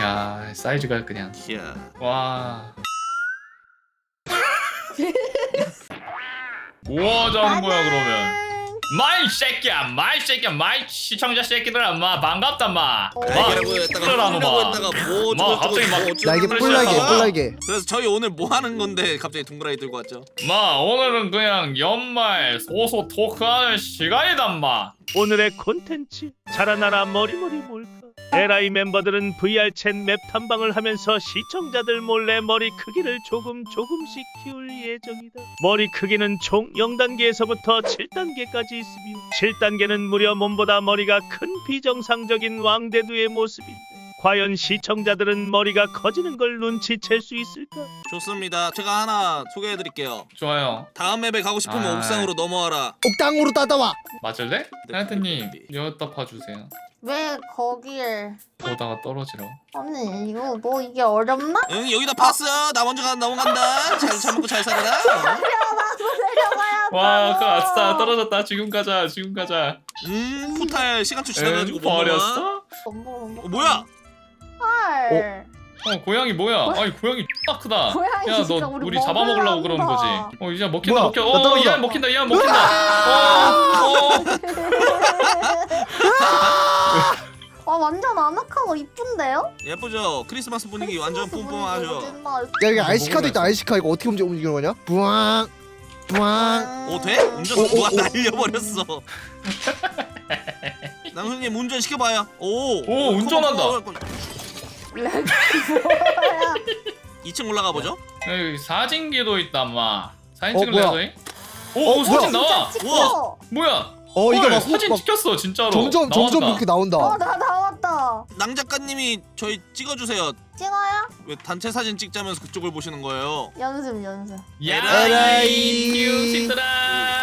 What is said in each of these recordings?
야 사이즈가 그냥 이야. 와. 뭐 하자는 거야 그러면? 마이 새끼야, 마이 새끼야, 마이 시청자 새끼들아, 마 반갑다 마. 날개라고 했다가 그러라노 뿔이라고 마. 했다가 뭐 마, 갑자기 막 날개 뿔날개 뿔날개 그래서 저희 오늘 뭐 하는 건데 갑자기 동그라미 들고 왔죠? 마 오늘은 그냥 연말 소소 토크하는 시간이다 마. 오늘의 콘텐츠 자라나라 머리머리 몰카 LI 멤버들은 VR 챗맵 탐방을 하면서 시청자들 몰래 머리 크기를 조금 조금씩 키울 예정이다 머리 크기는 총 0단계에서부터 7단계까지 있으며 7단계는 무려 몸보다 머리가 큰 비정상적인 왕대두의 모습인데 과연 시청자들은 머리가 커지는 걸 눈치챌 수 있을까? 좋습니다. 제가 하나 소개해드릴게요. 좋아요. 다음 맵에 가고 싶으면 아. 옥상으로 넘어와라. 옥당으로 따다와 맞을래? 하야트님 여기다 봐주세요. 왜 거기에 보다가 떨어지러. 아니 이거 뭐 이게 어렵나? 응 여기다 파스. 나 먼저 가 넘어간다. 잘 잘 먹고 잘 살아라. 내려가야 와, 그 아싸 떨어졌다. 지금 가자. 지금 가자. 음 후탈 시간초 지나가지고 못. 버렸어? 어, 뭐야? 헐. 어 고양이 뭐야? 아니 고양이 딱 크다. 고양이 야 진짜 너 우리 우리 잡아먹으려고 그러는 거지. 먹으려고 어 이제 먹힌다 뭐야? 먹혀. 나 어 떨어져. 얘 먹힌다 얘 먹힌다. 어, 어. 아 완전 아늑하고 이쁜데요? 예쁘죠? 크리스마스 분위기 완전 뿜뿜하죠. 야 여기 RC카도 있다 RC카 이거 어떻게 움직- 움직이는 거냐 부앙 부앙 오 돼? 운전 누가 오. 날려버렸어. 낭수님 운전 시켜봐요. 오. 오, 운전한다. 2층 올라가 보죠. 여기 사진기도 있다 마. 사진 어, 찍을래 뭐야? 너희? 오, 오 사진 나와. 찍어. 뭐야? 어 헐, 막 사진 막 찍혔어 진짜로. 점점 점점 나온다. 이렇게 나온다 어나 나왔다. 낭 작가님이 저희 찍어주세요. 찍어요? 왜 단체 사진 찍자면서 그쪽을 보시는 거예요? 연습 연습. 야, 에라이. 뮤신들아.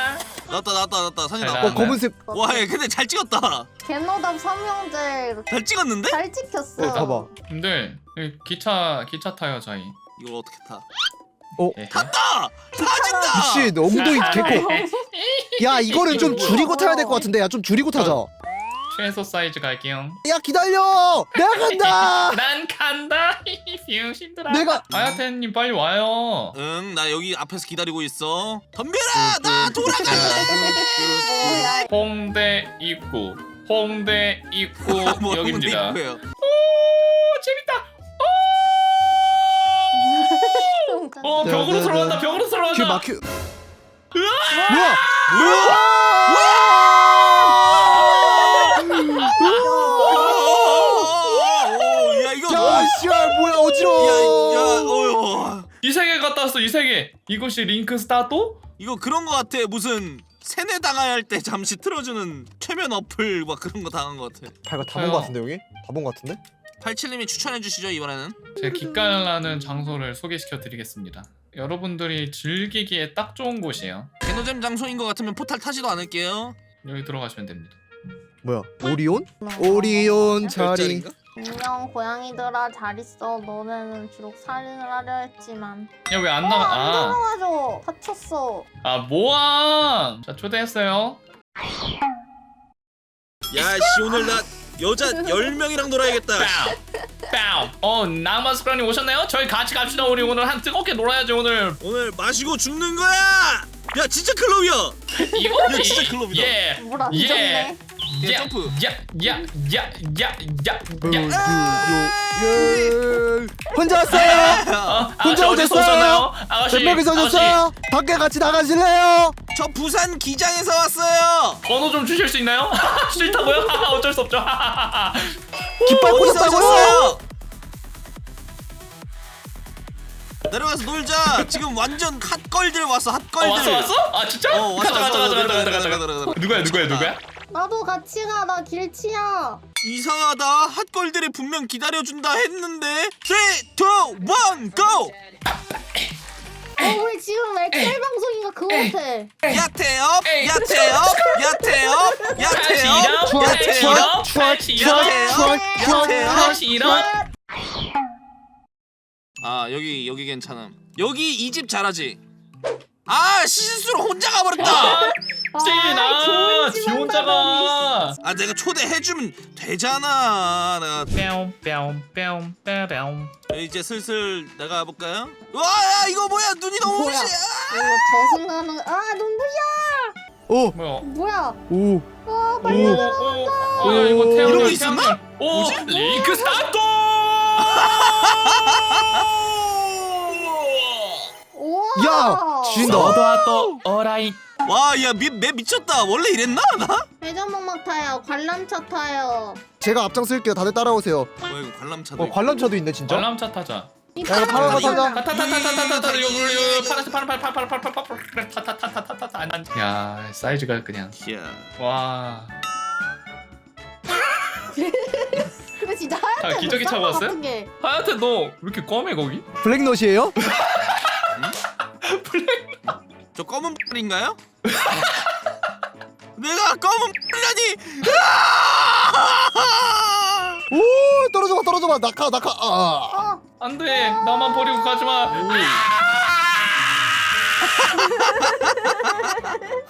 나왔다 나왔다 나왔다 사진 잘 나왔다. 어 검은색 와, 얘 근데 잘 찍었다. 개노답 삼형제 잘 찍었는데? 잘 찍혔어. 어 봐봐 근데 여기 기차 기차 타요 저희. 이걸 어떻게 타? 에헤. 탔다! 타진다! 미친 엉덩이 개코 야 이거는 좀 줄이고 타야 될 것 같은데 야 좀 줄이고 타자 최소 사이즈 갈게요. 야 기다려 내가 간다 난 간다. 뮤신들아. 내가 아야테님 빨리 와요. 응, 나 여기 앞에서 기다리고 있어. 덤벼라! 나 돌아갈래! 뭐야? 홍대 입구. 홍대 입구 뭐 여기입니다. 오 재밌다. 어 네, 벽으로 네, 들어간다. 네. 벽으로 큐 들어간다. 막큐 뭐야 오, 야, 이거 야 씨발 뭐야 어지러워 야, 야, 어휴. 이 세계 갔다 왔어. 이 세계. 이곳이 링크 스타트? 이거 그런 거 같아. 무슨 세뇌 당할 때 잠시 틀어주는 최면 어플 막 그런 거 당한 거 같아. 아, 이거 다본 것 같은데 여기? 다본것 같은데? 87님이 추천해 주시죠 이번에는. 제 기깔나는 장소를 소개시켜 드리겠습니다. 여러분들이 즐기기에 딱 좋은 곳이에요. 개노잼 장소인 것 같으면 포탈 타지도 않을게요. 여기 들어가시면 됩니다. 뭐야 오리온? 오리온 자리 별자리인가? 안녕 고양이들아 잘 있어. 너네는 주로 살인을 하려 했지만. 야 왜안안 나가? 아, 들어가죠. 다쳤어. 아 모함. 자 초대했어요. 야 씨 오늘 나 여자 10명이랑 놀아야겠다. 빵. 어 나마스크라님 오셨나요? 저희 같이 갑시다. 우리 오늘 한 뜨겁게 놀아야죠 오늘. 오늘 마시고 죽는 거야. 야 진짜 클럽이야. 이거지. 야, 진짜 클럽이다. 예. 뭐라 예. 미쳤네. 야, 야, 점프. 야, 야, 야, 야, 야, 음, 야. 예. 혼자 왔어요 어, 아가씨 혼자 오셨어요? 아가씨. 명이서 아가씨, 오셨어요? 밖에 같이 나가실래요? 저 부산 기장에서 왔어요. 번호 좀 주실 수 있나요? 싫다고요? 어쩔 수 없죠. 깃발 어디서 꽂았다고요? 오셨어요? 내려가서 놀자. 지금 완전 핫걸들 왔어. 어, 핫걸들. 왔어 왔어? 아 진짜? 어, 왔어, 가자 가자 왔어. 가자 가자 가자 들어가, 가자. 들어가, 들어가. 누구야 누구야 누구야? 나도 같이 가. 나 길치야. 이상하다. 핫걸들이 분명 기다려준다 했는데 3, 2, 1, 고! 어 우리 지금 엑셀 방송인가 그거 같아. 야태업. 야태업, 야태업, 야태업, 야태업. 추악 다시 이런. 아 여기 여기 괜찮음. 여기 이 집 잘하지. 아 실수로 혼자 가버렸다. 아, 아, 찌나 좋은 지 집안 혼자가. 아 내가 초대해주면 되잖아. 내가 뿅뿅뿅뿅뿅. 이제 슬슬 나가 볼까요? 와야 이거 뭐야 눈이 너무 뭐야? 부시야. 이거 저승나는 아 눈부셔 오, 뭐야? 뭐야 오. 아 빨리 오, 오, 아 이거 이런 게 있었나? 오, 뭐지? 링크. 우와 야. 너도 어라이. 와야맵 미쳤다. 원래 이랬나 나? 회전목막 타요 관람차 타요 제가 앞장설게요. 다들 따라오세요. 뭐야 이거 관람차도. 어, 있고. 관람차도 있네 진짜. 관람차 타자. 이 야, 이거 파란 거 타자. 타타타타타타타 이거 이거 파란색 파란 파란 파란 파란 파란 파란 그래 타타타타타타 안 안. 야 사이즈가 그냥 이야. 와. 진짜 자, 기저귀 못 차고 왔어요? 같은 게. 하여튼 너 왜 이렇게 검해 거기? 블랙넛이에요? 저 검은 뿔인가요? 내가 검은 뿔이라니! 오, 떨어져봐, 떨어져봐. 낙하, 낙하. 아. 어 안돼 나만 버리고 가지 마.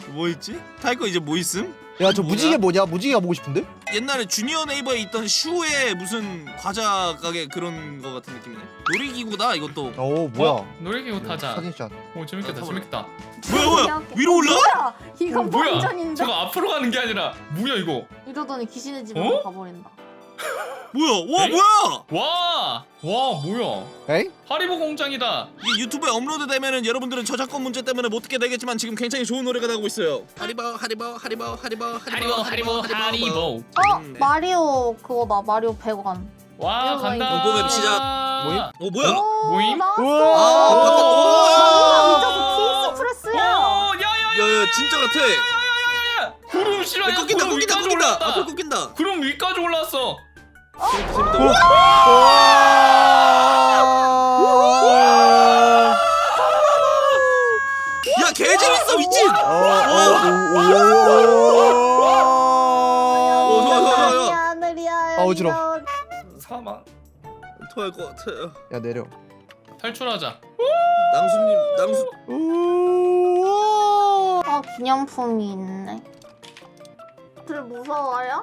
뭐 있지? 타이거 이제 뭐 있음? 야, 저? 무지개 뭐냐? 무지개가 보고 싶은데? 옛날에 주니어 네이버에 있던 슈의 무슨 과자 가게 그런 거 같은 느낌이네. 놀이기구다 이것도. 오, 뭐야? 어, 놀이기구 타자. 사진샷. 오 재밌겠다 나 타볼래. 재밌겠다. 뭐야 뭐야? 위로 올라? 뭐야 이거 어, 뭐야? 완전인데 저거 앞으로 가는 게 아니라 뭐야 이거? 이러더니 귀신의 집으로 어? 가버린다 뭐야? 와 에이? 뭐야? 와, 와 뭐야? 에이? 하리보 공장이다. 이게 유튜브에 업로드되면은 여러분들은 저작권 문제 때문에 못 듣게 되겠지만 지금 굉장히 좋은 노래가 나오고 있어요. 하리보 하리보 하리보 하리보 하리보 하리보 하리보. 어 음, 네. 마리오 그거다 마리오 100원 와 이거 간다. 이거. 공포맵 시작. 뭐임? 어 뭐야? 오 모임? 우와. 아, 오, 야야야. 야야 진짜 같아. 야야야야. 구름 싫어. 야, 꺾인다 구름 꺾인다 위까지 꺾인다. 앞으로 꺾인다. 구름 위까지 올랐어. 재밌다. 야 개 재밌어 미친. 오, 좋아, 좋아, 좋아, 좋아. 하늘이야 아, 어지러워. 사망. 토할 것 같아요. 야, 내려. 탈출하자. 낭수님 낭수. 어 기념품이 있네 들 무서워요?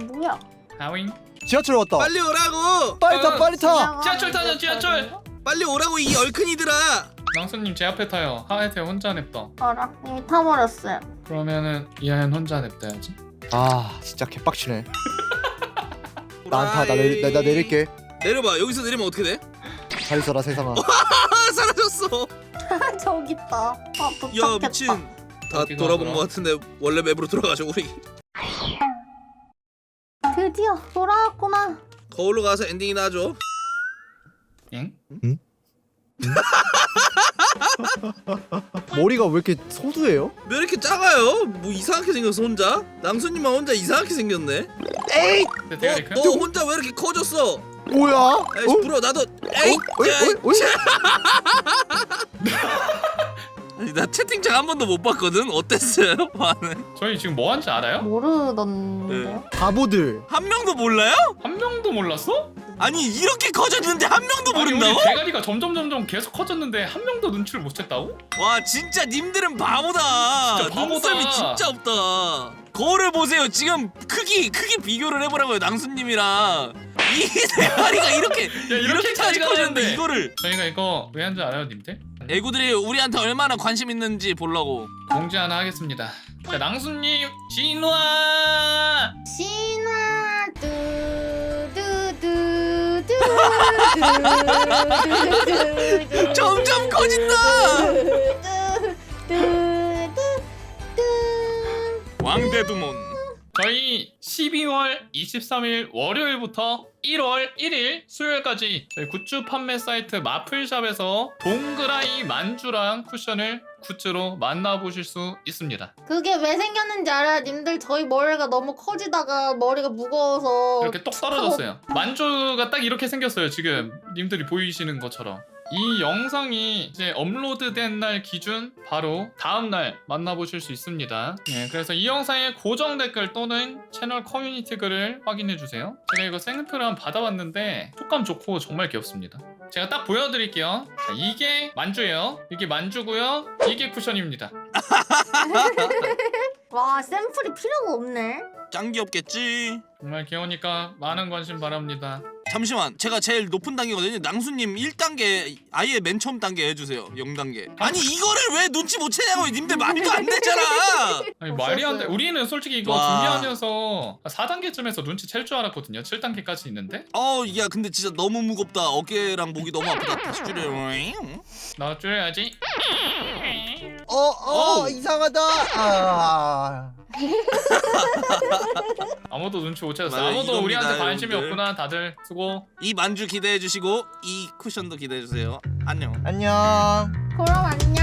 아, 뭐야 하윙. 지하철 왔다. 빨리 오라고. 빨리 타, 빨리 타. 지하철 타자, 지하철. 빨리 오라고 이 얼큰이들아. 낭수님 제 앞에 타요. 하야테 혼자 냅둬. 알아 이미 타버렸어요 그러면은 이하연 혼자 냅둬야지. 아, 진짜 개빡치네. 난 타, 나, 내, 나, 나 내릴게. 내려봐. 여기서 내리면 어떻게 돼? 잘 있어라 세상아. 아 사라졌어. 저기 있다 아 도착했다 야 미친. 다 어디가 돌아본 돌아? 것 같은데 원래 맵으로 돌아가죠 우리. 드디어 돌아왔구나 거울로 가서 엔딩이 나죠. 응? 머리가 왜 이렇게 소두예요? 왜 이렇게 작아요? 뭐 이상하게 생겼어 혼자? 낭수님만 혼자 이상하게 생겼네. 에이, 대가리 너, 큰. 너 혼자 왜 이렇게 커졌어? 뭐야? 에이씨 어? 불어 나도. 에이. 어이, 야, 어이, 어이? 아니, 나 채팅창 한 번도 못 봤거든. 어땠어요? 반응. 저희 지금 뭐 한지 알아요? 모르던데요? 바보들. 한 명도 몰라요? 한 명도 몰랐어? 아니 이렇게 커졌는데 한 명도 아니 우리 모른다고? 대가리가 점점 점점 계속 커졌는데 한 명도 눈치를 못 챘다고? 와 진짜 님들은 바보다. 진짜 바보다. 눈썰미 진짜 없다. 거울을 보세요. 지금 크기 크기 비교를 해보라고요. 낭수님이랑 이 대가리가 이렇게 이렇게 이렇게까지 차이가 커졌는데. 이거를 저희가 이거 왜 한지 알아요, 님들? 애구들이 우리한테 얼마나 관심 있는지 보려고. 공지 하나 하겠습니다. 자, 낭수님 진화. 신화 두두두두두두두두두 점점 커진다. 왕대두몬. 저희 12월 23일 월요일부터 1월 1일 수요일까지 저희 굿즈 판매 사이트 마플샵에서 동그라이 만주랑 쿠션을 굿즈로 만나보실 수 있습니다. 그게 왜 생겼는지 알아요? 님들 저희 머리가 너무 커지다가 머리가 무거워서 이렇게 똑 떨어졌어요. 만주가 딱 이렇게 생겼어요. 지금 님들이 보이시는 것처럼. 이 영상이 이제 업로드된 날 기준 바로 다음 날 만나보실 수 있습니다. 네, 그래서 이 영상의 고정 댓글 또는 채널 커뮤니티 글을 확인해 주세요. 제가 이거 생플을 한번 받아봤는데 촉감 좋고 정말 귀엽습니다. 제가 딱 보여드릴게요. 자, 이게 만주예요. 이게 만주고요. 이게 쿠션입니다. 와 샘플이 필요가 없네. 짱 귀엽겠지 정말 귀여우니까 많은 관심 바랍니다. 잠시만 제가 제일 높은 단계거든요 낭수님 1단계 아예 맨 처음 단계 해주세요 0단계 아니 이거를 왜 눈치 못 채냐고 님들 말도 안 되잖아 아니 말이 안 돼. 우리는 솔직히 이거 와. 준비하면서 4단계쯤에서 눈치 챌 줄 알았거든요. 7단계까지 있는데 어야 근데 진짜 너무 무겁다 어깨랑 목이 너무 아프다 다시 줄여 나 줄여야지. 어, 어, 어우. 이상하다. 아. 아무도 눈치 못 챘어. 맞아, 아무도 이겁니다, 우리한테 관심이 여러분들. 없구나. 다들 수고. 이 만주 기대해 주시고 이 쿠션도 기대해 주세요 안녕 안녕. 그럼 안녕.